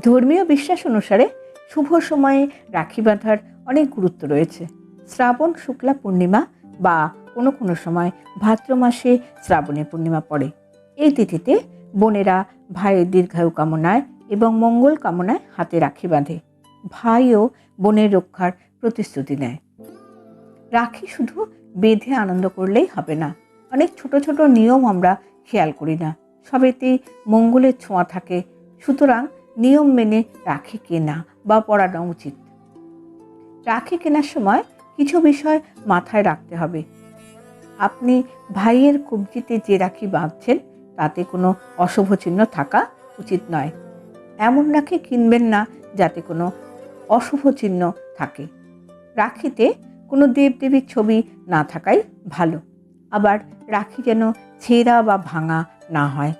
ধর্মীয় বিশ্বাস অনুসারে শুভ সময়ে রাখি বাঁধার অনেক গুরুত্ব রয়েছে। শ্রাবণ, শুক্লা পূর্ণিমা বা কোনো কোনো সময় ভাদ্র মাসে শ্রাবণে পূর্ণিমা পড়ে। এই তিথিতে বোনেরা ভাইয়ের দীর্ঘায়ু কামনায় এবং মঙ্গল কামনায় হাতে রাখি বাঁধে। ভাইও বোনের রক্ষার প্রতিশ্রুতি নেয়। রাখি শুধু বেঁধে আনন্দ করলেই হবে না। অনেক ছোট ছোট নিয়ম আমরা খেয়াল করি না। সবেতেই মঙ্গলের ছোঁয়া থাকে। সুতরাং নিয়ম মেনে রাখি কেনা বা পরানো উচিত। রাখি কেনার সময় কিছু বিষয় মাথায় রাখতে হবে। আপনি ভাইয়ের কবজিতে যে রাখি বাঁধছেন, তাতে কোনো অশুভ চিহ্ন থাকা উচিত নয়। এমন রাখি কিনবেন না যাতে কোনো অশুভ চিহ্ন থাকে। রাখিতে কোনো দেবদেবীর ছবি না থাকাই ভালো। আবার রাখি যেন ছেঁড়া বা ভাঙা না হয়।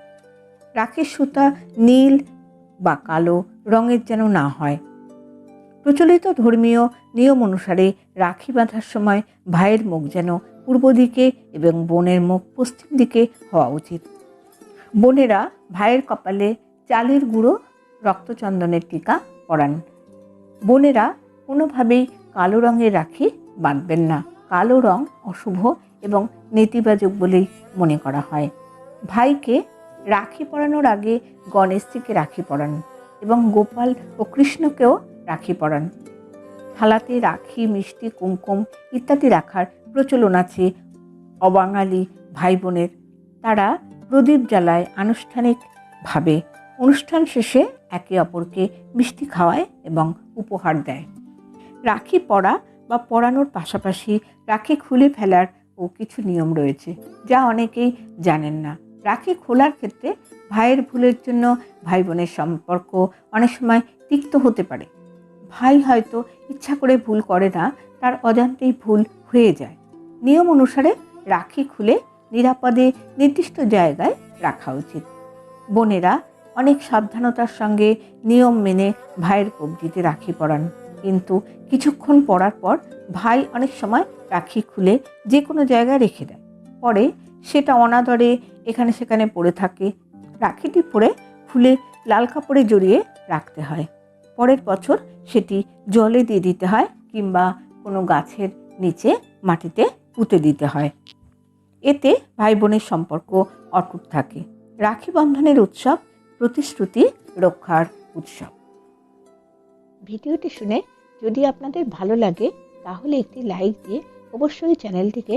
রাখির সুতা নীল বা কালো রঙের যেন না হয়। প্রচলিত ধর্মীয় নিয়ম অনুসারে রাখি বাঁধার সময় ভাইয়ের মুখ যেন পূর্ব দিকে এবং বোনের মুখ পশ্চিম দিকে হওয়া উচিত। বোনেরা ভাইয়ের কপালে চালের গুঁড়ো, রক্তচন্দনের টিকা পরান। বোনেরা কোনোভাবেই কালো রঙের রাখি বাঁধবেন না। কালো রং অশুভ এবং নেতিবাচক বলেই মনে করা হয়। ভাইকে রাখি পরানোর আগে গণেশজিকে রাখি পরান এবং গোপাল ও কৃষ্ণকেও রাখি পরান। থালাতে রাখি, মিষ্টি, কুমকুম ইত্যাদি রাখার প্রচলন আছে অবাঙালি ভাই বোনের তারা প্রদীপ জ্বালায় আনুষ্ঠানিকভাবে। অনুষ্ঠান শেষে একে অপরকে মিষ্টি খাওয়ায় এবং উপহার দেয়। রাখি পরা বা পরানোর পাশাপাশি রাখি খুলে ফেলার ও কিছু নিয়ম রয়েছে, যা অনেকেই জানেন না। রাখি খোলার ক্ষেত্রে ভাইয়ের ভুলের জন্য ভাই বোনের সম্পর্ক অনেক সময় তিক্ত হতে পারে। ভাই হয়তো ইচ্ছা করে ভুল করে না, তার অজান্তেই ভুল হয়ে যায়। নিয়ম অনুসারে রাখি খুলে নিরাপদে নির্দিষ্ট জায়গায় রাখা উচিত। বোনেরা অনেক সাবধানতার সঙ্গে নিয়ম মেনে ভাইয়ের কবজিতে রাখি পরান। কিন্তু কিছুক্ষণ পরার পর ভাই অনেক সময় রাখি খুলে যে কোনো জায়গায় রেখে দেয় পরে সেটা অনাদরে এখানে সেখানে পড়ে থাকে। রাখিটি পরে খুলে লাল কাপড়ে জড়িয়ে রাখতে হয়। পরের বছর সেটি জলে দিয়ে দিতে হয় কিংবা কোনো গাছের নিচে মাটিতে পুঁতে দিতে হয়। এতে ভাই বোনের সম্পর্ক অটুট থাকে। রাখি বন্ধনের উৎসব প্রতিশ্রুতি রক্ষার উৎসব। ভিডিওটি শুনে যদি আপনাদের ভালো লাগে, তাহলে একটি লাইক দিয়ে অবশ্যই চ্যানেলটিকে